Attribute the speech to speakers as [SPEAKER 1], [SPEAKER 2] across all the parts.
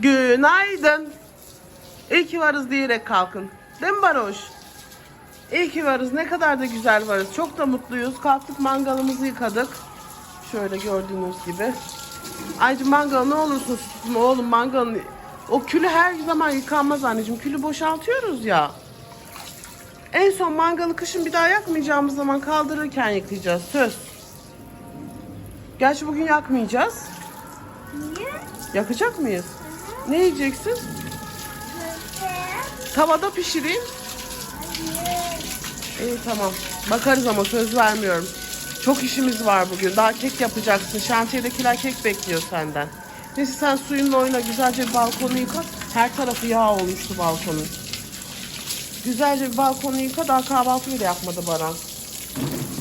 [SPEAKER 1] Günaydın. İyi ki varız diyerek kalkın. Değil mi Baroş? İyi ki varız. Ne kadar da güzel varız. Çok da mutluyuz. Kalktık mangalımızı yıkadık. Şöyle gördüğünüz gibi. Ayrıca mangal ne olursun tutma oğlum mangalın. O külü her zaman yıkanmaz anneciğim. Külü boşaltıyoruz ya. En son mangalı kışın bir daha yakmayacağımız zaman kaldırırken yıkayacağız. Söz. Gerçi bugün yakmayacağız.
[SPEAKER 2] Niye?
[SPEAKER 1] Yakacak mıyız? Ne yiyeceksin? Tavada pişireyim. İyi tamam. Bakarız ama söz vermiyorum. Çok işimiz var bugün. Daha kek yapacaksın. Şantiyedekiler kek bekliyor senden. Neyse sen suyunla oyna. Güzelce bir balkonu yıka. Her tarafı yağ olmuştu balkonun. Güzelce bir balkonu yıka. Daha kahvaltı bile yapmadı Baran.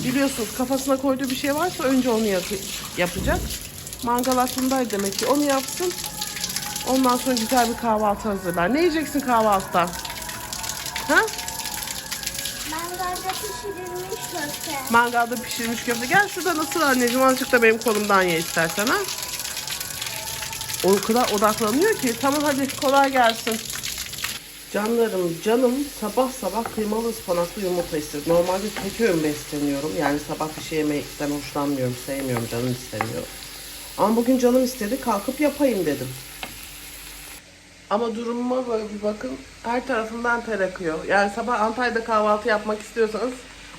[SPEAKER 1] Biliyorsunuz kafasına koyduğu bir şey varsa önce onu yap- yapacak. Mangal aklındaydı demek ki. Onu yapsın. Ondan sonra güzel bir kahvaltı hazırlar. Ne yiyeceksin kahvaltıda? Ha?
[SPEAKER 2] Mangalda pişirilmiş köfte.
[SPEAKER 1] Mangalda pişirilmiş köfte. Gel şuradan ısır anneciğim. Azıcık da benim kolumdan ye istersen ha. O kadar odaklanıyor ki. Tamam hadi kolay gelsin. Canlarım canım sabah sabah kıymalı ıspanaklı yumurta istedi. Normalde tek öğün besleniyorum. Yani sabah bir şey yemekten hoşlanmıyorum, sevmiyorum, canım istemiyor. Ama bugün canım istedi kalkıp yapayım dedim. Ama durumuma böyle bir bakın. Her tarafımdan ter akıyor. Yani sabah Antalya'da kahvaltı yapmak istiyorsanız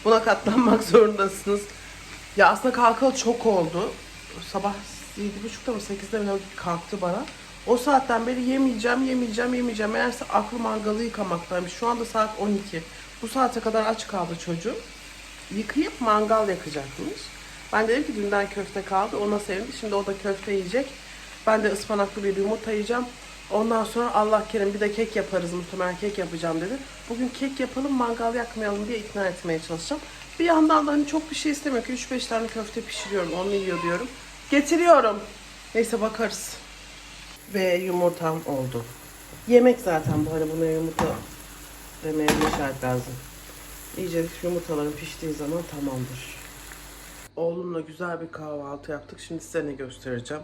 [SPEAKER 1] buna katlanmak zorundasınız. Ya aslında kalkalı çok oldu. Sabah 7.30'da mı 8'de mi kalktı bana. O saatten beri yemeyeceğim, yemeyeceğim, yemeyeceğim. Meğerse aklı mangalı yıkamaktaymış. Şu anda saat 12. Bu saate kadar aç kaldı çocuğum. Yıkayıp mangal yakacakmış. Ben dedim ki dünden köfte kaldı. Ona sevindi. Şimdi o da köfte yiyecek. Ben de ıspanaklı bir yumurta yiyeceğim. Ondan sonra Allah kerim bir de kek yaparız muhtemelen kek yapacağım dedi. Bugün kek yapalım mangal yakmayalım diye ikna etmeye çalışacağım. Bir yandan da hani çok bir şey istemiyor ki 3-5 tane köfte pişiriyorum onu yiyor diyorum. Getiriyorum. Neyse bakarız. Ve yumurtam oldu. Yemek zaten bu hani buna yumurta demeye şart lazım. İyice yumurtaların piştiği zaman tamamdır. Oğlumla güzel bir kahvaltı yaptık. Şimdi size ne göstereceğim.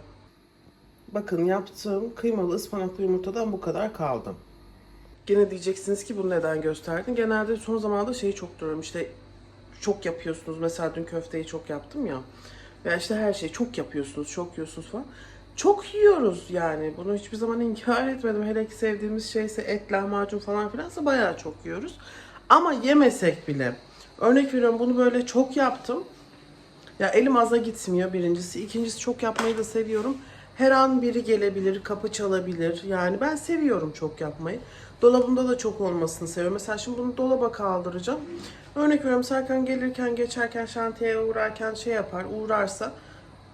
[SPEAKER 1] Bakın yaptığım kıymalı ıspanaklı yumurtadan bu kadar kaldı. Gene diyeceksiniz ki bunu neden gösterdin? Genelde son zamanlarda şeyi çok duruyorum işte çok yapıyorsunuz. Mesela dün köfteyi çok yaptım ya. Veya işte her şeyi çok yapıyorsunuz, çok yiyorsunuz falan. Çok yiyoruz yani. Bunu hiçbir zaman inkar etmedim. Hele ki sevdiğimiz şeyse et, lahmacun falan filansa bayağı çok yiyoruz. Ama yemesek bile. Örnek veriyorum bunu böyle çok yaptım. Ya elim aza gitmiyor birincisi. İkincisi çok yapmayı da seviyorum. Her an biri gelebilir, kapı çalabilir. Yani ben seviyorum çok yapmayı. Dolabımda da çok olmasını seviyorum. Mesela şimdi bunu dolaba kaldıracağım. Örnek veriyorum Serkan gelirken, geçerken, şantiyeye uğrarken şey yapar, uğrarsa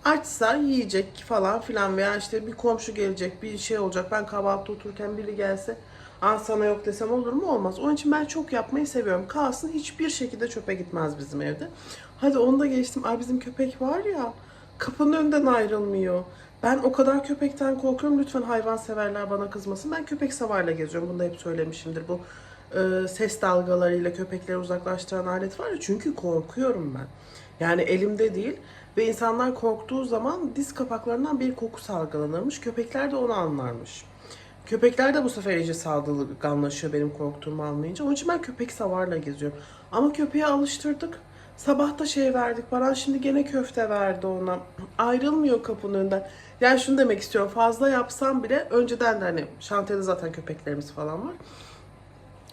[SPEAKER 1] açsa yiyecek falan filan veya işte bir komşu gelecek, bir şey olacak. Ben kahvaltı otururken biri gelse Aa sana yok desem olur mu? Olmaz. Onun için ben çok yapmayı seviyorum. Kalsın hiçbir şekilde çöpe gitmez bizim evde. Hadi onu da geçtim. Ay bizim köpek var ya kapının önünden ayrılmıyor. Ben o kadar köpekten korkuyorum. Lütfen hayvanseverler bana kızmasın. Ben köpek savarla geziyorum. Bunu da hep söylemişimdir. Bu e, ses dalgalarıyla köpekleri uzaklaştıran alet var ya. Çünkü korkuyorum ben. Yani elimde değil. Ve insanlar korktuğu zaman diz kapaklarından bir koku salgılanırmış. Köpekler de onu anlarmış. Köpekler de bu sefer iyice saldırganlaşıyor benim korktuğumu anlayınca. Onun için ben köpek savarla geziyorum. Ama köpeğe alıştırdık. Sabah da şey verdik. Baran şimdi gene köfte verdi ona. Ayrılmıyor kapının önünden. Yani şunu demek istiyorum. Fazla yapsam bile önceden de hani şantiyede zaten köpeklerimiz falan var.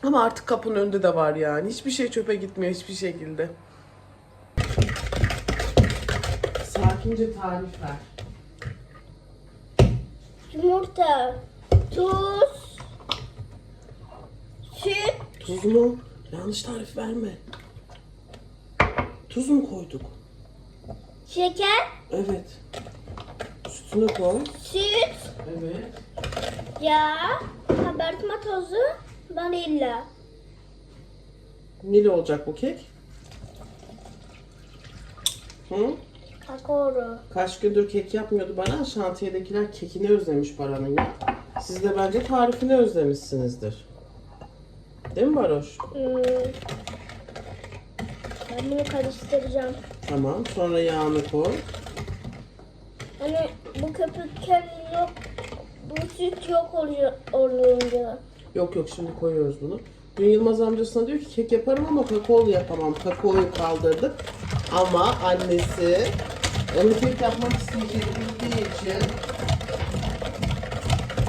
[SPEAKER 1] Ama artık kapının önünde de var yani. Hiçbir şey çöpe gitmiyor hiçbir şekilde. Sakince tarif ver.
[SPEAKER 2] Yumurta, tuz, süt,
[SPEAKER 1] Tuz mu? Yanlış tarif verme. Tuz mu koyduk?
[SPEAKER 2] şeker,
[SPEAKER 1] Evet. Sütünü koy.
[SPEAKER 2] süt,
[SPEAKER 1] Evet.
[SPEAKER 2] yağ, kabartma tozu, vanilya.
[SPEAKER 1] Neli olacak bu kek? Hı?
[SPEAKER 2] Kakao.
[SPEAKER 1] Kaç gündür kek yapmıyordu bana. Şantiyedekiler kekini özlemiş Baran'ın ya. Siz de bence tarifini özlemişsinizdir. Değil mi Baroş?
[SPEAKER 2] Hmm. Ben bunu karıştıracağım.
[SPEAKER 1] Tamam. Sonra yağını koy.
[SPEAKER 2] Hani bu köpükler yok. Bu süt yok oluyor olunca.
[SPEAKER 1] Yok yok şimdi koyuyoruz bunu. Dün Yılmaz amcasına diyor ki kek yaparım ama kakaolu yapamam. Kakaoyu kaldırdık. Ama annesi onu kek yapmak isteyeceğini bildiği için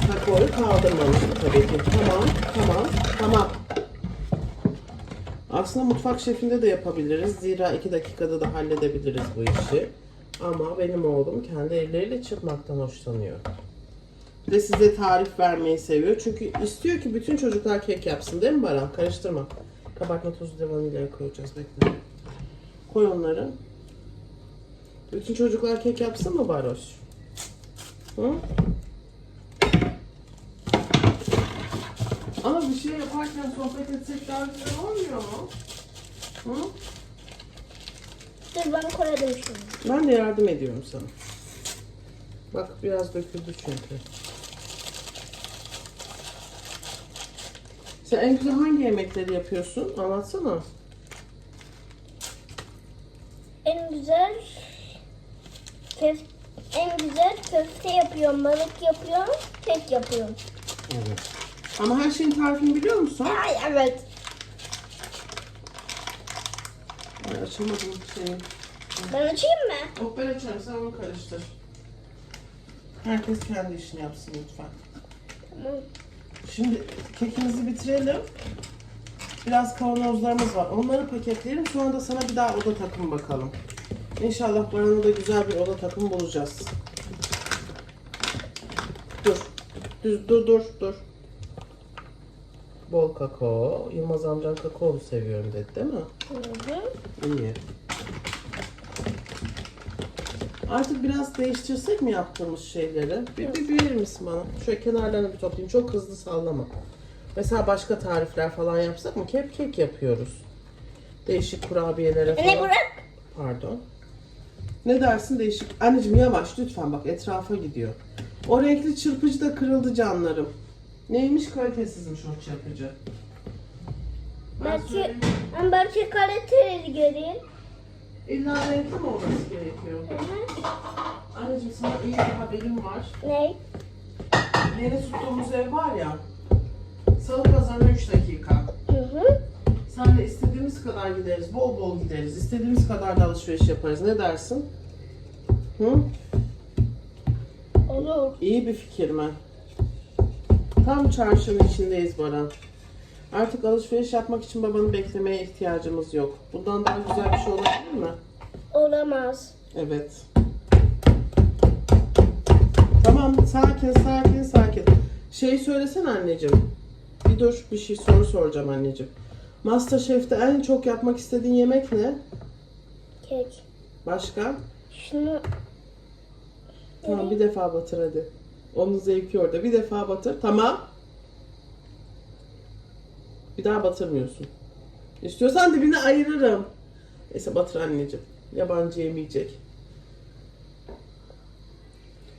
[SPEAKER 1] kakaoyu kaldırmamış tabii ki. Tamam, tamam, tamam. Aslında mutfak şefinde de yapabiliriz. Zira iki dakikada da halledebiliriz bu işi. Ama benim oğlum kendi elleriyle çırpmaktan hoşlanıyor. De size tarif vermeyi seviyor. Çünkü istiyor ki bütün çocuklar kek yapsın değil mi Baran? Karıştırma. Kabartma tozu da vanilyaya koyacağız bekle. Koy onları. Bütün çocuklar kek yapsın mı Baroş? Hı? Ama bir şey yaparken sohbet etsek daha güzel olmuyor mu? Hı?
[SPEAKER 2] Dur ben koyarım şimdi.
[SPEAKER 1] Ben de yardım ediyorum sana. Bak biraz döküldü çünkü. Sen en güzel hangi yemekleri yapıyorsun? Anlatsana.
[SPEAKER 2] En güzel köf en güzel köfte yapıyorum, balık yapıyorum, tek yapıyorum.
[SPEAKER 1] Evet. Ama her şeyin tarifini biliyor musun?
[SPEAKER 2] Ay evet.
[SPEAKER 1] Ay açamadım şeyi.
[SPEAKER 2] Ben açayım mı?
[SPEAKER 1] Yok ben açarım sen onu karıştır. Herkes kendi işini yapsın lütfen.
[SPEAKER 2] Tamam.
[SPEAKER 1] Şimdi kekimizi bitirelim. Biraz kavanozlarımız var. Onları paketleyelim. Sonra da sana bir daha oda takımı bakalım. İnşallah Baran'a da güzel bir oda takımı bulacağız. Dur. Düz, dur dur dur. Bol kakao. Yılmaz amcan kakaolu seviyorum dedi değil mi?
[SPEAKER 2] Hı.
[SPEAKER 1] İyi. Artık biraz değiştirsek mi yaptığımız şeyleri? Bir, bir, bir verir misin bana? Şöyle kenarlarını bir toplayayım. Çok hızlı sallama. Mesela başka tarifler falan yapsak mı? Kek yapıyoruz. Değişik kurabiyelere falan.
[SPEAKER 2] Anne bırak.
[SPEAKER 1] Pardon. Ne dersin değişik? Anneciğim yavaş lütfen bak etrafa gidiyor. O renkli çırpıcı da kırıldı canlarım. Neymiş kalitesizmiş o çırpıcı. Ben
[SPEAKER 2] Belki,
[SPEAKER 1] söyleyeyim.
[SPEAKER 2] ben belki kaliteli göreyim.
[SPEAKER 1] İlla renkli mi olması gerekiyor?
[SPEAKER 2] Hı hı.
[SPEAKER 1] Anneciğim sana iyi bir haberim var.
[SPEAKER 2] Ne?
[SPEAKER 1] Yeni tuttuğumuz ev var ya. Salı pazarına 3 dakika.
[SPEAKER 2] Hı hı.
[SPEAKER 1] Senle istediğimiz kadar gideriz. Bol bol gideriz. İstediğimiz kadar da alışveriş yaparız. Ne dersin? Hı?
[SPEAKER 2] Olur.
[SPEAKER 1] İyi bir fikir mi? Tam çarşının içindeyiz Baran. Artık alışveriş yapmak için babanı beklemeye ihtiyacımız yok. Bundan daha güzel bir şey olabilir mi?
[SPEAKER 2] Olamaz.
[SPEAKER 1] Evet. Tamam sakin sakin sakin. Şey söylesene anneciğim. Bir dur bir şey soru soracağım anneciğim. Masterchef'te en çok yapmak istediğin yemek ne?
[SPEAKER 2] Kek.
[SPEAKER 1] Başka?
[SPEAKER 2] Şunu
[SPEAKER 1] Tamam bir defa batır hadi. Onun zevki orada. Bir defa batır. Tamam. Bir daha batırmıyorsun. İstiyorsan dibine ayırırım. Neyse batır anneciğim. Yabancı yemeyecek.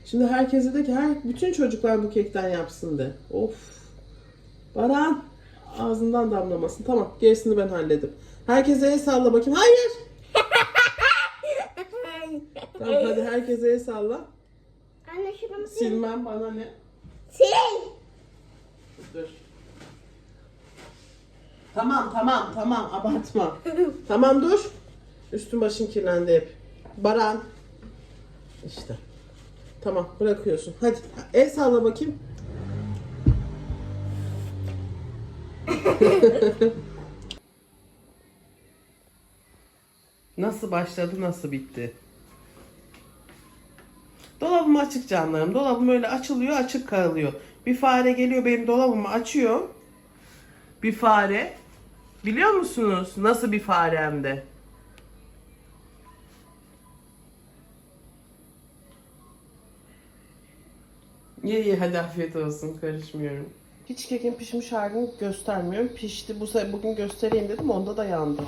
[SPEAKER 1] Şimdi herkese de ki her, bütün çocuklar bu kekten yapsın de. Of. Baran. Ağzından damlamasın. Tamam gerisini ben halledim. Herkese el salla bakayım. Hayır. Tamam hadi herkese el salla.
[SPEAKER 2] Anne şunu mu sil?
[SPEAKER 1] Silmem bana ne?
[SPEAKER 2] Sil.
[SPEAKER 1] Dur. Tamam tamam tamam abartma. tamam dur. Üstün başın kirlendi hep. Baran. İşte. Tamam bırakıyorsun. Hadi el salla bakayım. nasıl başladı nasıl bitti? Dolabım açık canlarım. Dolabım öyle açılıyor açık kalıyor. Bir fare geliyor benim dolabımı açıyor. Bir fare. Biliyor musunuz nasıl bir fare hem de? Ye ye hadi afiyet olsun karışmıyorum. Hiç kekin pişmiş halini göstermiyorum. Pişti bu bugün göstereyim dedim onda da yandı.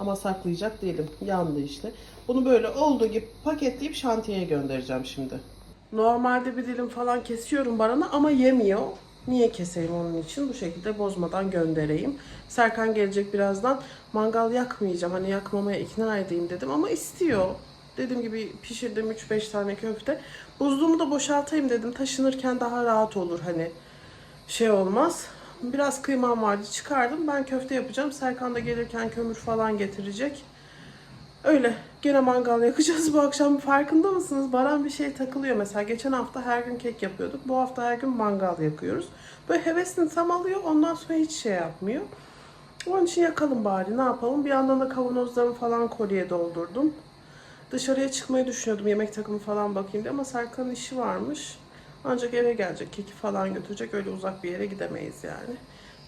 [SPEAKER 1] Ama saklayacak değilim. Yandı işte. Bunu böyle olduğu gibi paketleyip şantiyeye göndereceğim şimdi. Normalde bir dilim falan kesiyorum Baran'a ama yemiyor. Niye keseyim onun için? Bu şekilde bozmadan göndereyim. Serkan gelecek birazdan. Mangal yakmayacağım. Hani yakmamaya ikna edeyim dedim ama istiyor. Dediğim gibi pişirdim 3-5 tane köfte. Buzluğumu da boşaltayım dedim. Taşınırken daha rahat olur hani şey olmaz. Biraz kıymam vardı çıkardım. Ben köfte yapacağım. Serkan da gelirken kömür falan getirecek. Öyle. Gene mangal yakacağız bu akşam. Farkında mısınız? Baran bir şey takılıyor mesela. Geçen hafta her gün kek yapıyorduk. Bu hafta her gün mangal yakıyoruz. Böyle hevesini tam alıyor. Ondan sonra hiç şey yapmıyor. Onun için yakalım bari. Ne yapalım? Bir yandan da kavanozlarımı falan kolye doldurdum. Dışarıya çıkmayı düşünüyordum. Yemek takımı falan bakayım diye. Ama Serkan'ın işi varmış. Ancak eve gelecek. Keki falan götürecek. Öyle uzak bir yere gidemeyiz yani.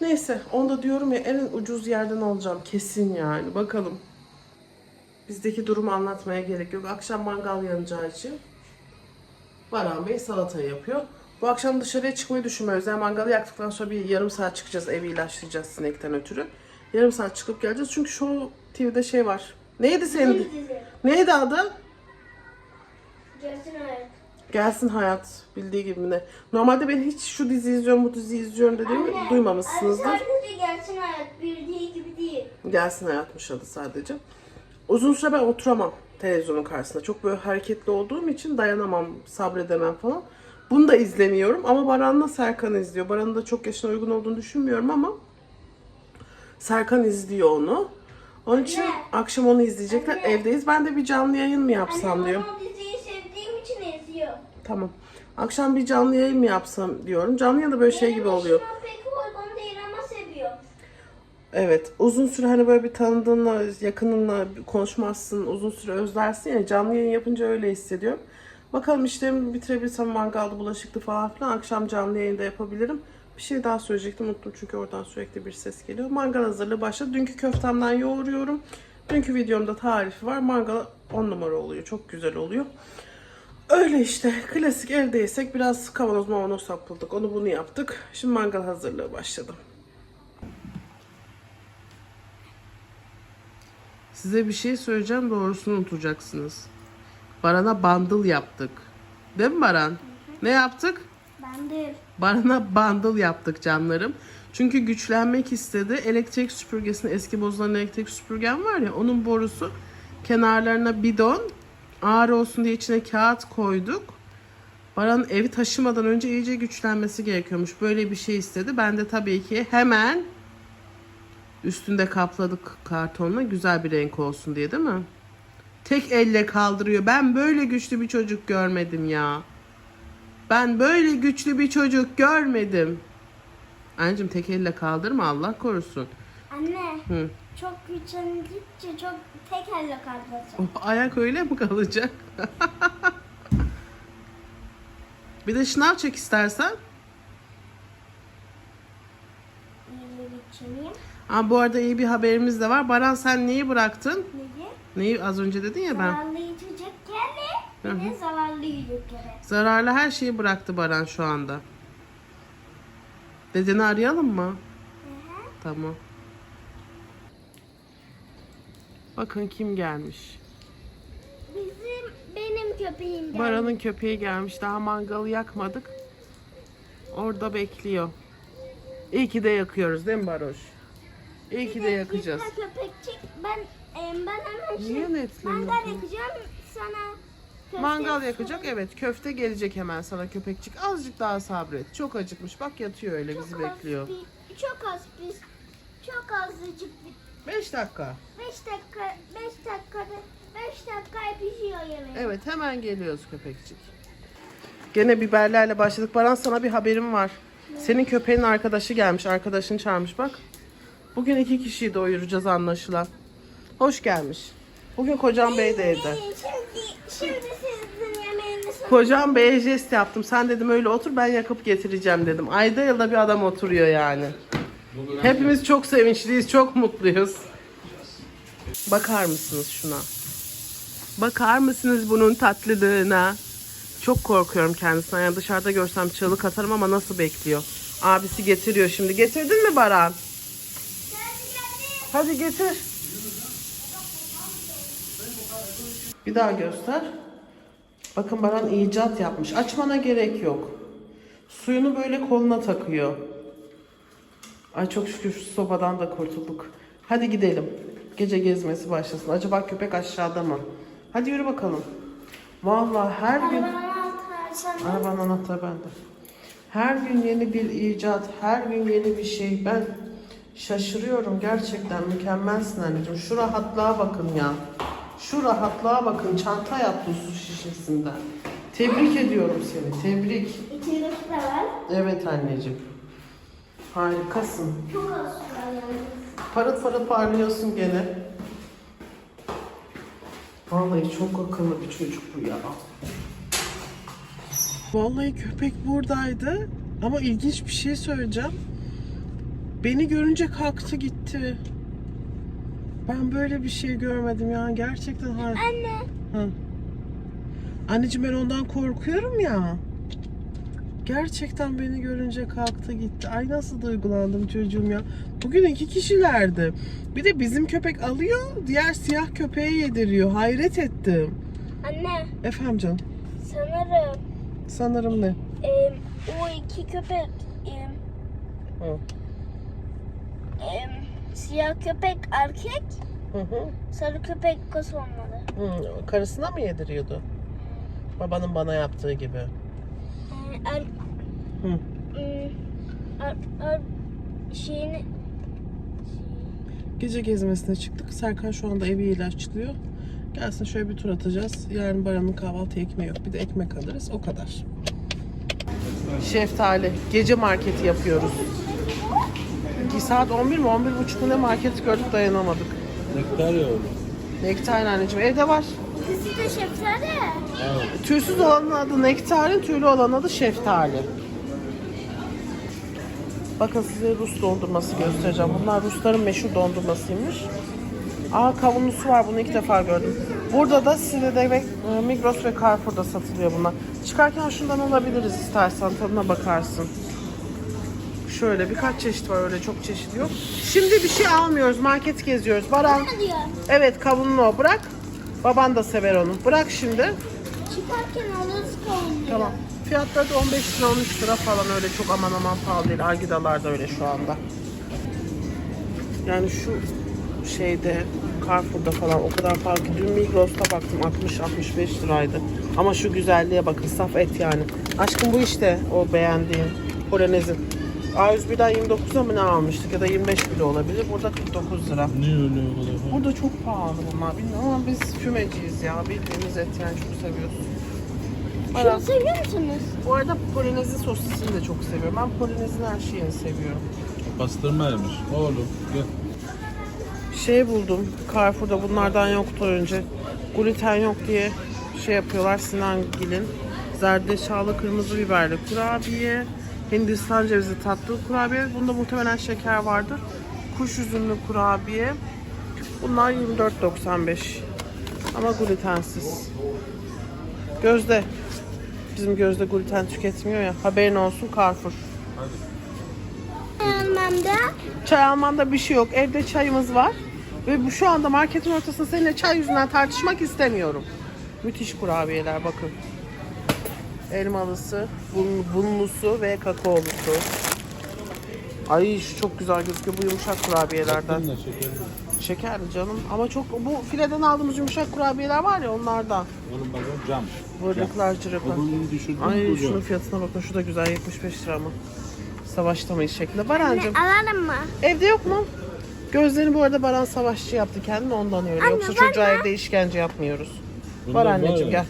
[SPEAKER 1] Neyse. Onda diyorum ya en ucuz yerden alacağım. Kesin yani. Bakalım. Bizdeki durumu anlatmaya gerek yok. Akşam mangal yanacağı için Baran Bey salata yapıyor. Bu akşam dışarıya çıkmayı düşünmüyoruz. Yani mangalı yaktıktan sonra bir yarım saat çıkacağız. Evi ilaçlayacağız sinekten ötürü. Yarım saat çıkıp geleceğiz. Çünkü şu TV'de şey var. Neydi senin? Neydi adı?
[SPEAKER 2] Gelsin hayat.
[SPEAKER 1] Gelsin Hayat. Bildiği gibi ne? Normalde ben hiç şu dizi izliyorum, bu dizi izliyorum dediğimi
[SPEAKER 2] Anne,
[SPEAKER 1] duymamışsınızdır.
[SPEAKER 2] Anne sadece gelsin hayat. Bildiği gibi değil.
[SPEAKER 1] Gelsin Hayatmış adı sadece. Uzun süre ben oturamam televizyonun karşısında. Çok böyle hareketli olduğum için dayanamam, sabredemem falan. Bunu da izlemiyorum ama Baran'la Serkan izliyor. Baran'ın da çok yaşına uygun olduğunu düşünmüyorum ama Serkan izliyor onu. Onun için
[SPEAKER 2] Anne.
[SPEAKER 1] akşam onu izleyecekler.
[SPEAKER 2] Anne.
[SPEAKER 1] Evdeyiz. Ben de bir canlı yayın mı yapsam
[SPEAKER 2] Anne
[SPEAKER 1] diyor.
[SPEAKER 2] bana o diziyi sevdiğim için izliyor.
[SPEAKER 1] Tamam. Akşam bir canlı yayın mı yapsam diyorum. Canlı yayında böyle şey gibi oluyor.
[SPEAKER 2] Benim pek uygun değil ama seviyor.
[SPEAKER 1] Evet. Uzun süre hani böyle bir tanıdığınla, yakınınla konuşmazsın. Uzun süre özlersin ya. Canlı yayın yapınca öyle hissediyorum. Bakalım işlerimi bitirebilirsem mangalda bulaşıktı falan filan. Akşam canlı yayında yapabilirim. Bir şey daha söyleyecektim unuttum çünkü oradan sürekli bir ses geliyor. Mangal hazırlığı başladı. Dünkü köftemden yoğuruyorum. Dünkü videomda tarifi var. Mangal 10 numara oluyor. Çok güzel oluyor. Öyle işte. Klasik evdeysek biraz kavanoz mavanoz sapladık. Onu bunu yaptık. Şimdi mangal hazırlığı başladı. Size bir şey söyleyeceğim doğrusunu unutacaksınız. Baran'a bandıl yaptık. Değil mi Baran? Ne yaptık?
[SPEAKER 2] Ben de
[SPEAKER 1] Baran'a bandıl yaptık canlarım. Çünkü güçlenmek istedi. Elektrik süpürgesinin eski bozulan elektrik süpürgen var ya onun borusu kenarlarına bidon ağır olsun diye içine kağıt koyduk. Baran evi taşımadan önce iyice güçlenmesi gerekiyormuş. Böyle bir şey istedi. Ben de tabii ki hemen üstünde kapladık kartonla güzel bir renk olsun diye değil mi? Tek elle kaldırıyor. Ben böyle güçlü bir çocuk görmedim ya. Ben böyle güçlü bir çocuk görmedim. Anneciğim tek elle kaldırma Allah korusun.
[SPEAKER 2] Anne
[SPEAKER 1] Hı.
[SPEAKER 2] çok güçlendikçe çok tek elle kaldıracak.
[SPEAKER 1] O ayak öyle mi kalacak? bir de şınav çek istersen.
[SPEAKER 2] İyi geçineyim.
[SPEAKER 1] Aa, bu arada iyi bir haberimiz de var. Baran sen neyi bıraktın?
[SPEAKER 2] Neyi?
[SPEAKER 1] Neyi az önce dedin ya ben.
[SPEAKER 2] Zararlı içecek geldi. Bir de zararlı yiyecekleri.
[SPEAKER 1] Zararlı her şeyi bıraktı Baran şu anda. Dedeni arayalım mı? Tamam. Bakın kim gelmiş.
[SPEAKER 2] Bizim benim köpeğim geldi.
[SPEAKER 1] Baran'ın köpeği gelmiş. Daha mangalı yakmadık. Orada bekliyor. İyi ki de yakıyoruz değil mi Baroş? İyi ki de yakacağız.
[SPEAKER 2] Bir köpekçik ben e, ben hemen
[SPEAKER 1] Niye
[SPEAKER 2] şey,
[SPEAKER 1] netlemiyorsun?
[SPEAKER 2] mangal yakacağım sana. köfte
[SPEAKER 1] Mangal yakacak. Evet köfte gelecek hemen sana köpekçik. Azıcık daha sabret. Çok acıkmış. Bak yatıyor öyle bizi
[SPEAKER 2] Çok
[SPEAKER 1] bekliyor.
[SPEAKER 2] Az bir, çok az biz çok azıcık bir
[SPEAKER 1] 5 dakika.
[SPEAKER 2] 5 dakika 5 dakikada 5 dakikaya pişiyor yemek.
[SPEAKER 1] Evet hemen geliyoruz köpekçik. Gene biberlerle başladık. Baran sana bir haberim var. Senin köpeğin arkadaşı gelmiş. Arkadaşını çağırmış bak. Bugün iki kişiyi doyuracağız anlaşılan. Hoş gelmiş. Bugün kocam bey de evde.
[SPEAKER 2] Şimdi, şimdi sizin yemeğiniz
[SPEAKER 1] Kocam beye jest yaptım. Sen dedim öyle otur ben yakıp getireceğim dedim. Ayda yılda bir adam oturuyor yani. Hepimiz çok sevinçliyiz, çok mutluyuz. Bakar mısınız şuna? Bakar mısınız bunun tatlılığına? Çok korkuyorum kendisinden. Yani dışarıda görsem çığlık atarım ama nasıl bekliyor? Abisi getiriyor şimdi. Getirdin mi Baran? Hadi getir. Bir daha göster. Bakın Baran icat yapmış. Açmana gerek yok. Suyunu böyle koluna takıyor. Ay çok şükür şu sobadan da kurtulduk. Hadi gidelim. Gece gezmesi başlasın. Acaba köpek aşağıda mı? Hadi yürü bakalım. Vallahi her gün
[SPEAKER 2] Arabanın anahtarı
[SPEAKER 1] bende. Her gün yeni bir icat, her gün yeni bir şey. Ben şaşırıyorum gerçekten. Mükemmelsin anneciğim. Şu rahatlığa bakın ya. Şu rahatlığa bakın. Çanta yaptı su şişesinden. Tebrik ediyorum seni. Tebrik.
[SPEAKER 2] İçindeki de var.
[SPEAKER 1] Evet anneciğim. Harikasın.
[SPEAKER 2] Çok az yani.
[SPEAKER 1] Parıl parıl parlıyorsun gene. Vallahi çok akıllı bir çocuk bu ya. Vallahi köpek buradaydı ama ilginç bir şey söyleyeceğim. Beni görünce kalktı gitti. Ben böyle bir şey görmedim ya. Gerçekten har-
[SPEAKER 2] Anne.
[SPEAKER 1] Hı. Anneciğim ben ondan korkuyorum ya. Gerçekten beni görünce kalktı gitti. Ay nasıl duygulandım çocuğum ya. Bugün iki kişilerdi. Bir de bizim köpek alıyor, diğer siyah köpeğe yediriyor. Hayret ettim.
[SPEAKER 2] Anne.
[SPEAKER 1] Efendim canım,
[SPEAKER 2] Sanırım
[SPEAKER 1] sanırım ne?
[SPEAKER 2] em, o iki köpek em,
[SPEAKER 1] Hı.
[SPEAKER 2] em, siyah köpek erkek,
[SPEAKER 1] Hı hı.
[SPEAKER 2] sarı köpek kız olmalı.
[SPEAKER 1] Hı, Karısına mı yediriyordu? Babanın bana yaptığı gibi.
[SPEAKER 2] Er,
[SPEAKER 1] Hı.
[SPEAKER 2] er, er, şeyini
[SPEAKER 1] Gece gezmesine çıktık. Serkan şu anda evi ilaçlıyor. Gelsin şöyle bir tur atacağız. Yarın Baran'ın kahvaltı ekmeği yok. Bir de ekmek alırız. O kadar. Şeftali. Gece marketi yapıyoruz. Saat 11 mi 11 buçuk mu ne market gördük dayanamadık.
[SPEAKER 3] Nektar yoğurdu.
[SPEAKER 1] Nektarin anneciğim evde var.
[SPEAKER 2] De şeftali.
[SPEAKER 3] Evet.
[SPEAKER 1] Tüysüz olanın adı nektarin, tüylü olan adı şeftali. Bakın size Rus dondurması göstereceğim. Bunlar Rusların meşhur dondurmasıymış. Aa kavunlusu var bunu ilk defa gördüm. Burada da Sine'de ve Migros ve Carrefour'da satılıyor bunlar. Çıkarken şundan alabiliriz istersen tadına bakarsın. Şöyle birkaç çeşit var öyle çok çeşit yok. Şimdi bir şey almıyoruz market geziyoruz. Baran evet kavunlu o bırak. Baban da sever onu. Bırak şimdi.
[SPEAKER 2] Çıkarken alırız diyor.
[SPEAKER 1] Tamam. Fiyatları da 15 lira 13 lira falan öyle çok aman aman pahalı değil. Argidalar da öyle şu anda. Yani şu şeyde Carrefour'da falan o kadar pahalı ki. Dün Migros'ta baktım 60-65 liraydı. Ama şu güzelliğe bakın saf et yani. Aşkım bu işte o beğendiğin Polonez'in. A101'den 29 mı ne almıştık ya da 25 bile olabilir. Burada 49 lira.
[SPEAKER 3] Niye öyle o kadar?
[SPEAKER 1] Burada çok pahalı bunlar bilmiyorum ama biz fümeciyiz ya. Bildiğimiz et yani çok seviyoruz.
[SPEAKER 2] Şunu seviyor musunuz?
[SPEAKER 1] bu arada polonezin sosisini de çok seviyorum. Ben polonezin her şeyini seviyorum.
[SPEAKER 3] Pastırmaymış. Oğlum gel.
[SPEAKER 1] Şey buldum. Carrefour'da bunlardan yoktu önce. Gluten yok diye şey yapıyorlar. Sinan Gil'in zerdeçallı kırmızı biberli kurabiye. Hindistan cevizi tatlı kurabiye. Bunda muhtemelen şeker vardır. Kuş üzümlü kurabiye. Bunlar 24.95. Ama glutensiz. Gözde. Bizim Gözde gluten tüketmiyor ya. Haberin olsun Carrefour.
[SPEAKER 2] Almamda
[SPEAKER 1] Çay almanda bir şey yok. Evde çayımız var. Ve bu şu anda marketin ortasında seninle çay yüzünden tartışmak istemiyorum. Müthiş kurabiyeler bakın. Elmalısı, bun, bunlusu ve kakaolusu. Ay şu çok güzel gözüküyor bu yumuşak kurabiyelerden.
[SPEAKER 3] Şekerli.
[SPEAKER 1] Şekerli canım ama çok bu fileden aldığımız yumuşak kurabiyeler var ya onlardan.
[SPEAKER 3] Oğlum bak o cam.
[SPEAKER 1] Vırlıklar cırıklar. Ay şunun fiyatına bakın şu da güzel 75 lira mı? Savaşta mıyız şeklinde. Barancım
[SPEAKER 2] alalım mı?
[SPEAKER 1] Evde yok mu? Gözlerini bu arada Baran Savaşçı yaptı kendini ondan öyle.
[SPEAKER 2] Anne,
[SPEAKER 1] Yoksa çocuğa evde işkence yapmıyoruz. Var anneciğim gel.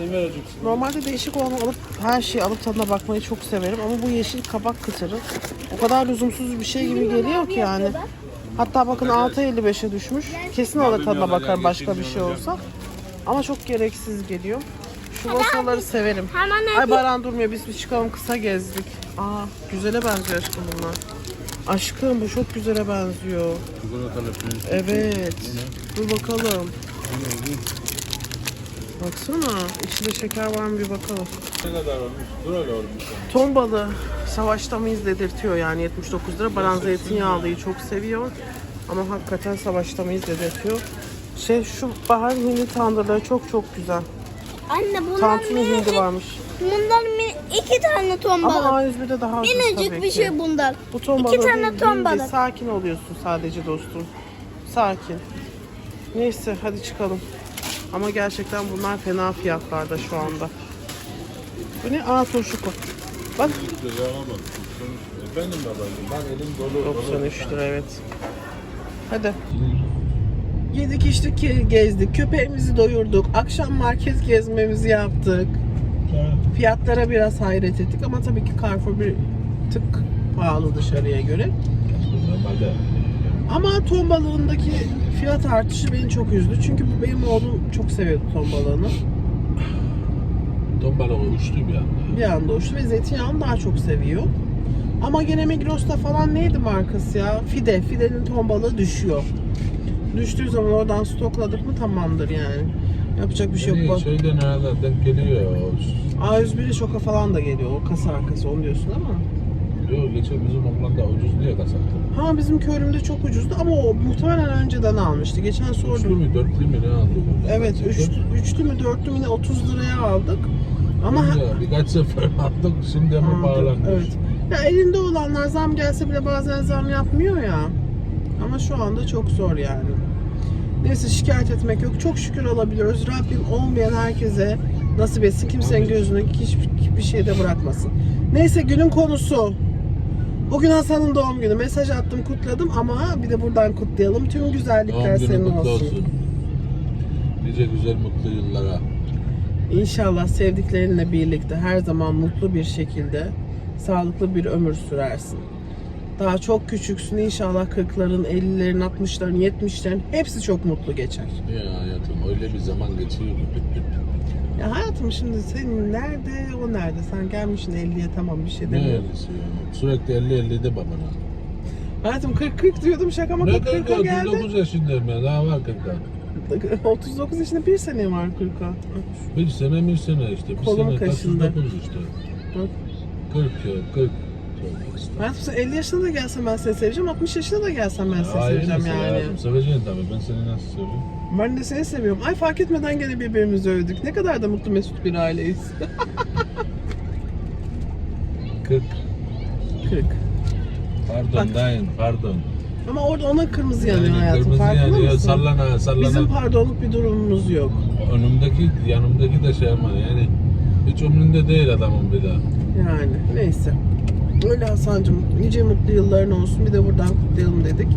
[SPEAKER 3] Sen vereceksin.
[SPEAKER 1] Normalde değişik olanı alıp her şeyi alıp tadına bakmayı çok severim ama bu yeşil kabak kıtırı o kadar lüzumsuz bir şey gibi geliyor ki yani. Hatta bakın 6.55'e düşmüş. Kesin alır tadına bakarım başka bir şey olsa. Ama çok gereksiz geliyor. Şu vasaları severim. Ay. Baran durmuyor biz bir çıkalım kısa gezdik. Aa güzele benziyor aşkım bunlar. Aşkım bu çok güzele benziyor. Evet. Dur bakalım. Baksana. içinde şeker var mı bir bakalım.
[SPEAKER 3] Ne kadar olmuş? Dur öyle oğlum.
[SPEAKER 1] Ton balığı savaşta mıyız dedirtiyor yani 79 lira. Baran zeytinyağlıyı çok seviyor. Ama hakikaten savaşta mıyız dedirtiyor. Şey şu bahar hindi tandırları çok çok güzel.
[SPEAKER 2] Anne bunlar
[SPEAKER 1] Tantuni hindi
[SPEAKER 2] minicik.
[SPEAKER 1] varmış.
[SPEAKER 2] Bunlar mi- iki tane ton
[SPEAKER 1] Ama
[SPEAKER 2] balık.
[SPEAKER 1] A101'de daha ucuz
[SPEAKER 2] Minicik
[SPEAKER 1] tabii
[SPEAKER 2] bir
[SPEAKER 1] ki.
[SPEAKER 2] şey bundan.
[SPEAKER 1] Bu ton
[SPEAKER 2] İki
[SPEAKER 1] balığı
[SPEAKER 2] tane
[SPEAKER 1] değil,
[SPEAKER 2] ton
[SPEAKER 1] hindi.
[SPEAKER 2] balık.
[SPEAKER 1] Sakin oluyorsun sadece dostum. Sakin. Neyse hadi çıkalım. Ama gerçekten bunlar fena fiyatlarda şu anda. Bu ne? Aa turşu koy. Bak.
[SPEAKER 3] Efendim babacığım ben elim dolu.
[SPEAKER 1] 93 lira evet. Hadi. Yedik içtik gezdik. Köpeğimizi doyurduk. Akşam market gezmemizi yaptık. Fiyatlara biraz hayret ettik ama tabii ki Carrefour bir tık pahalı dışarıya göre.
[SPEAKER 3] Normalde
[SPEAKER 1] Ama ton balığındaki fiyat artışı beni çok üzdü. Çünkü benim oğlum çok seviyordu ton balığını.
[SPEAKER 3] ton balığı uçtu bir anda.
[SPEAKER 1] Bir anda uçtu ve zeytinyağını daha çok seviyor. Ama gene Migros'ta falan neydi markası ya? Fide. Fide'nin ton balığı düşüyor. Düştüğü zaman oradan stokladık mı tamamdır yani. Yapacak bir şey yok. Bak,
[SPEAKER 3] şeyden herhalde denk geliyor. o-
[SPEAKER 1] A101'e şoka falan da geliyor. O kasa arkası onu diyorsun ama.
[SPEAKER 3] Yok geçen bizim oğlan da ucuz diye kasattı.
[SPEAKER 1] Ha bizim körümde çok ucuzdu ama o muhtemelen önceden almıştı. Geçen
[SPEAKER 3] Üçlü
[SPEAKER 1] sordum.
[SPEAKER 3] mü dörtlü mü ne aldı?
[SPEAKER 1] Evet, üç, üçlü mü dörtlü mü ne 30 liraya aldık. Ama ha-
[SPEAKER 3] Ya, birkaç sefer aldık şimdi ama
[SPEAKER 1] Aldık,
[SPEAKER 3] pahalanmış.
[SPEAKER 1] Evet. Ya elinde olanlar zam gelse bile bazen zam yapmıyor ya. Ama şu anda çok zor yani. Neyse şikayet etmek yok. Çok şükür alabiliyoruz. Rabbim olmayan herkese nasip etsin. Kimsenin
[SPEAKER 3] Amin.
[SPEAKER 1] gözünü hiçbir şeyde bırakmasın. Neyse günün konusu. Bugün Hasan'ın doğum günü. Mesaj attım, kutladım ama bir de buradan kutlayalım. Tüm güzellikler
[SPEAKER 3] Doğum
[SPEAKER 1] senin
[SPEAKER 3] kutlu
[SPEAKER 1] olsun.
[SPEAKER 3] olsun. Nice güzel mutlu yıllara.
[SPEAKER 1] İnşallah sevdiklerinle birlikte her zaman mutlu bir şekilde sağlıklı bir ömür sürersin. Daha çok küçüksün inşallah 40'ların, 50'lerin, 60'ların, 70'lerin hepsi çok mutlu geçer.
[SPEAKER 3] Ya hayatım öyle bir zaman geçiyor. ki.
[SPEAKER 1] Ya hayatım şimdi senin nerede, o nerede? Sen gelmişsin 50'ye tamam bir şey
[SPEAKER 3] ne
[SPEAKER 1] demiyorum.
[SPEAKER 3] ya? Sürekli 50 50 de babana.
[SPEAKER 1] Hayatım 40-40 diyordum şaka maka
[SPEAKER 3] Ne
[SPEAKER 1] 40'a
[SPEAKER 3] kanka
[SPEAKER 1] geldi.
[SPEAKER 3] 39 yaşındayım ben daha var 40'a.
[SPEAKER 1] 39 yaşında bir sene var 40'a.
[SPEAKER 3] Bir sene bir sene işte. Bir
[SPEAKER 1] Kolum
[SPEAKER 3] sene
[SPEAKER 1] kaşındı.
[SPEAKER 3] 39 işte.
[SPEAKER 1] Bak.
[SPEAKER 3] 40 ya 40. Tövbe estağfurullah.
[SPEAKER 1] Hayatım sen 50 yaşında da gelsen ben seni seveceğim, 60 yaşında da gelsen ben seni seveceğim yani.
[SPEAKER 3] Seveceksin tabii ben seni nasıl seviyorum.
[SPEAKER 1] Ben de seni seviyorum. Ay fark etmeden gene birbirimizi övdük. Ne kadar da mutlu mesut bir aileyiz.
[SPEAKER 3] 40.
[SPEAKER 1] 40.
[SPEAKER 3] Pardon
[SPEAKER 1] Bak.
[SPEAKER 3] dayın pardon.
[SPEAKER 1] Ama orada ona kırmızı yanıyor
[SPEAKER 3] Yani
[SPEAKER 1] hayatım.
[SPEAKER 3] kırmızı
[SPEAKER 1] Farkında
[SPEAKER 3] yanıyor
[SPEAKER 1] mısın?
[SPEAKER 3] sallana sallana.
[SPEAKER 1] Bizim pardonluk bir durumumuz yok.
[SPEAKER 3] Önümdeki yanımdaki de şey ama yani hiç umrunda değil adamın bir daha.
[SPEAKER 1] Yani neyse. Öyle Hasan'cığım. Nice mutlu yılların olsun. Bir de buradan kutlayalım dedik.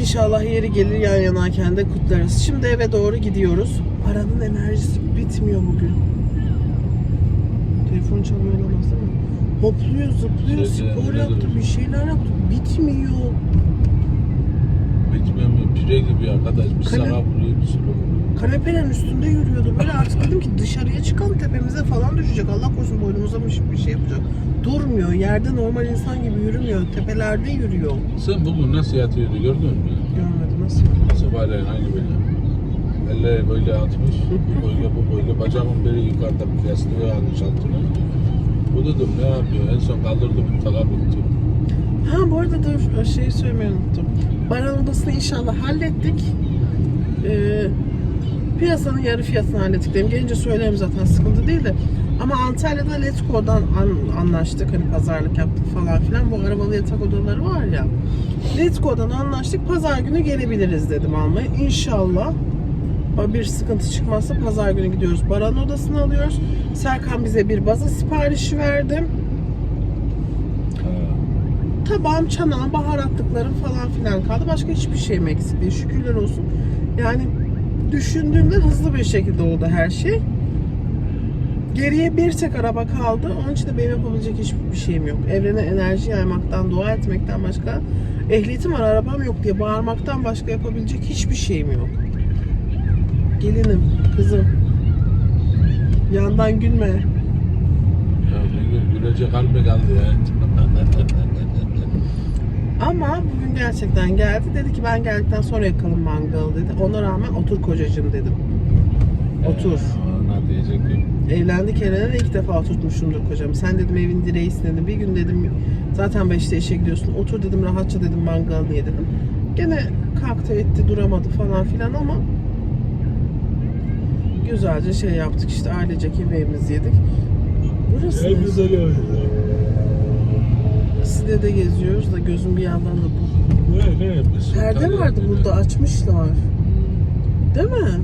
[SPEAKER 1] İnşallah yeri gelir yan yanayken de kutlarız. Şimdi eve doğru gidiyoruz. Paranın enerjisi bitmiyor bugün. Telefon çalmıyor olamaz değil mi? Hopluyor, zıplıyor,
[SPEAKER 3] Şey,
[SPEAKER 1] spor
[SPEAKER 3] ne
[SPEAKER 1] yaptı,
[SPEAKER 3] demek?
[SPEAKER 1] bir şeyler yaptı. Bitmiyor.
[SPEAKER 3] Bitmiyor mu? Pire gibi arkadaş. Bir
[SPEAKER 1] Kale-
[SPEAKER 3] sana vuruyor bir sürü.
[SPEAKER 1] Kanepenin üstünde yürüyordu. Böyle artık dedim ki dışarıya çıkalım tepemize falan düşecek. Allah korusun boynumuza bir şey yapacak. Durmuyor. Yerde normal insan gibi yürümüyor. Tepelerde yürüyor.
[SPEAKER 3] Sen bugün nasıl yatıyordu gördün mü?
[SPEAKER 1] Görmedim nasıl?
[SPEAKER 3] Sabahleyin aynı böyle. Elleri böyle atmış. Bu böyle bu böyle. Bacağımın biri yukarıda bir yastığı almış altına. Bu dedim ne yapıyor? En son kaldırdım tala bitti.
[SPEAKER 1] Ha bu arada dur şeyi söylemeyi unuttum. Baran odasını inşallah hallettik. Ee, piyasanın yarı fiyatını hallettik dedim. Gelince söylerim zaten sıkıntı değil de. Ama Antalya'da Letgo'dan an- anlaştık. Hani pazarlık yaptık falan filan. Bu arabalı yatak odaları var ya. Letgo'dan anlaştık. Pazar günü gelebiliriz dedim almaya. İnşallah bir sıkıntı çıkmazsa pazar günü gidiyoruz. Baran odasını alıyoruz. Serkan bize bir baza siparişi verdi. tabağım, çanağım, baharatlıklarım falan filan kaldı. Başka hiçbir şeyim eksik değil. Şükürler olsun. Yani düşündüğümden hızlı bir şekilde oldu her şey. Geriye bir tek araba kaldı. Onun için de benim yapabilecek hiçbir şeyim yok. Evrene enerji yaymaktan, dua etmekten başka ehliyetim var, arabam yok diye bağırmaktan başka yapabilecek hiçbir şeyim yok. Gelinim, kızım. Yandan gülme.
[SPEAKER 3] Ya gülecek hal mi kaldı ya?
[SPEAKER 1] Ama bugün gerçekten geldi. Dedi ki ben geldikten sonra yakalım mangalı dedi. Ona rağmen otur kocacığım dedim. Otur.
[SPEAKER 3] Ona diyecek ki
[SPEAKER 1] Evlendik Eren'e de ilk defa oturtmuşumdur kocam. Sen dedim evin direğisin dedim. Bir gün dedim zaten 5'te işe gidiyorsun. Otur dedim rahatça dedim mangal diye dedim. Gene kalktı etti duramadı falan filan ama güzelce şey yaptık işte ailecek yemeğimizi yedik. Burası
[SPEAKER 3] en güzel oydu.
[SPEAKER 1] Side de geziyoruz da gözüm bir yandan da bu.
[SPEAKER 3] Ne ne yapıyorsun?
[SPEAKER 1] Perde vardı
[SPEAKER 3] tabii.
[SPEAKER 1] burada açmışlar. Değil mi?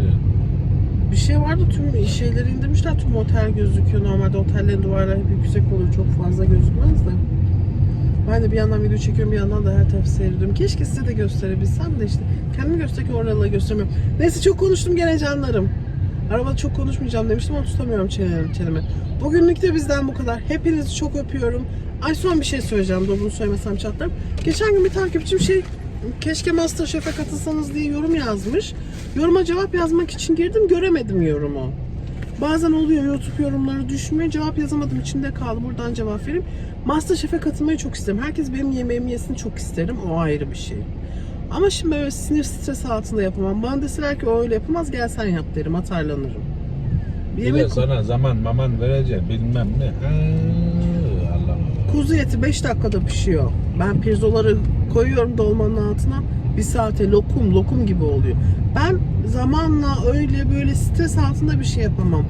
[SPEAKER 3] Evet.
[SPEAKER 1] bir şey vardı tüm şeyleri indirmişler tüm otel gözüküyor. Normalde otellerin duvarları hep yüksek olur çok fazla gözükmez de. Ben de bir yandan video çekiyorum bir yandan da her tarafı seyrediyorum. Keşke size de gösterebilsem de işte kendimi gösterirken oraları gösteremiyorum. Neyse çok konuştum gene canlarım. Arabada çok konuşmayacağım demiştim ama tutamıyorum çenemi. Bugünlük de bizden bu kadar. Hepinizi çok öpüyorum. Ay son bir şey söyleyeceğim. Dur bunu söylemesem çatlarım. Geçen gün bir takipçim şey keşke Masterchef'e katılsanız diye yorum yazmış. Yoruma cevap yazmak için girdim göremedim yorumu. Bazen oluyor YouTube yorumları düşmüyor. Cevap yazamadım içinde kaldı. Buradan cevap vereyim. Masterchef'e katılmayı çok isterim. Herkes benim yemeğimi yesin çok isterim. O ayrı bir şey. Ama şimdi böyle sinir stres altında yapamam. Bana deseler ki o öyle yapamaz gel sen yap derim. Atarlanırım. Bir
[SPEAKER 3] Bir de
[SPEAKER 1] yemek
[SPEAKER 3] sana zaman maman verecek bilmem ne. Ha, Allah Allah.
[SPEAKER 1] kuzu eti 5 dakikada pişiyor. Ben pirzoları koyuyorum dolmanın altına. Bir saate lokum lokum gibi oluyor. Ben zamanla öyle böyle stres altında bir şey yapamam.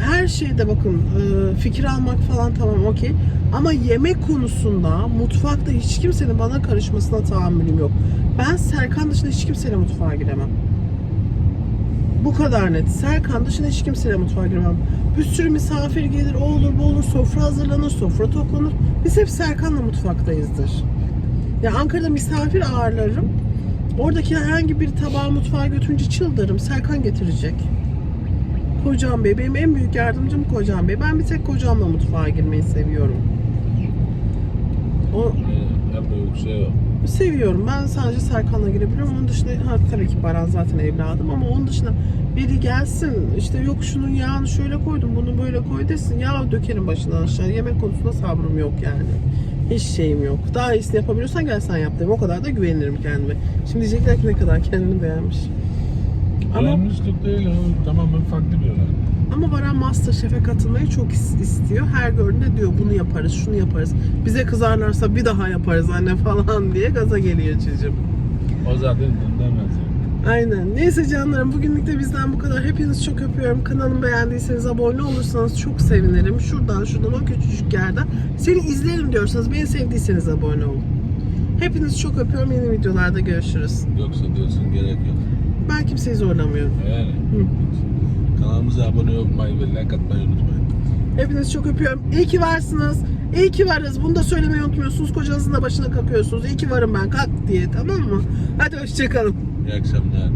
[SPEAKER 1] Her şeyde bakın e, fikir almak falan tamam okey. Ama yemek konusunda mutfakta hiç kimsenin bana karışmasına tahammülüm yok. Ben Serkan dışında hiç kimseyle mutfağa giremem. Bu kadar net. Serkan dışında hiç kimseyle mutfağa giremem. Bir sürü misafir gelir, o olur bu olur, sofra hazırlanır, sofra toplanır. Biz hep Serkan'la mutfaktayızdır. Ya Ankara'da misafir ağırlarım. Oradaki herhangi bir tabağı mutfağa götürünce çıldırırım. Serkan getirecek. Kocam Bey, benim en büyük yardımcım Kocam Bey. Ben bir tek kocamla mutfağa girmeyi seviyorum. O
[SPEAKER 3] Ee, En büyük şey o.
[SPEAKER 1] Seviyorum. Ben sadece Serkan'la girebiliyorum. Onun dışında ha, tabii ki Baran zaten evladım ama onun dışında biri gelsin işte yok şunun yağını şöyle koydum bunu böyle koy desin. Yağ dökerim başından aşağı. Yemek konusunda sabrım yok yani. Hiç şeyim yok. Daha iyisini yapabiliyorsan gel sen yap derim. O kadar da güvenirim kendime. Şimdi diyecekler ki ne kadar kendini beğenmiş. Ama
[SPEAKER 3] Öğrenmişlik değil o tamamen farklı bir olay.
[SPEAKER 1] ama Baran Masterchef'e katılmayı çok is- istiyor. Her gördüğünde diyor bunu yaparız, şunu yaparız. Bize kızarlarsa bir daha yaparız anne falan diye gaza geliyor çocuğum.
[SPEAKER 3] O zaten dinlemez. yani.
[SPEAKER 1] Aynen. Neyse canlarım bugünlük de bizden bu kadar. Hepinizi çok öpüyorum. Kanalımı beğendiyseniz abone olursanız çok sevinirim. Şuradan şuradan o küçücük yerden. Seni izlerim diyorsanız beni sevdiyseniz abone olun. Hepinizi çok öpüyorum. Yeni videolarda görüşürüz.
[SPEAKER 3] Yoksa diyorsun gerek yok.
[SPEAKER 1] Ben kimseyi zorlamıyorum.
[SPEAKER 3] Yani. Kanalımıza abone olmayı ve like atmayı unutmayın.
[SPEAKER 1] Hepinizi çok öpüyorum. İyi ki varsınız. İyi ki varız. Bunu da söylemeyi unutmuyorsunuz. Kocanızın da başına kakıyorsunuz. İyi ki varım ben. Kalk diye tamam mı? Hadi hoşçakalın.
[SPEAKER 3] İyi akşamlar.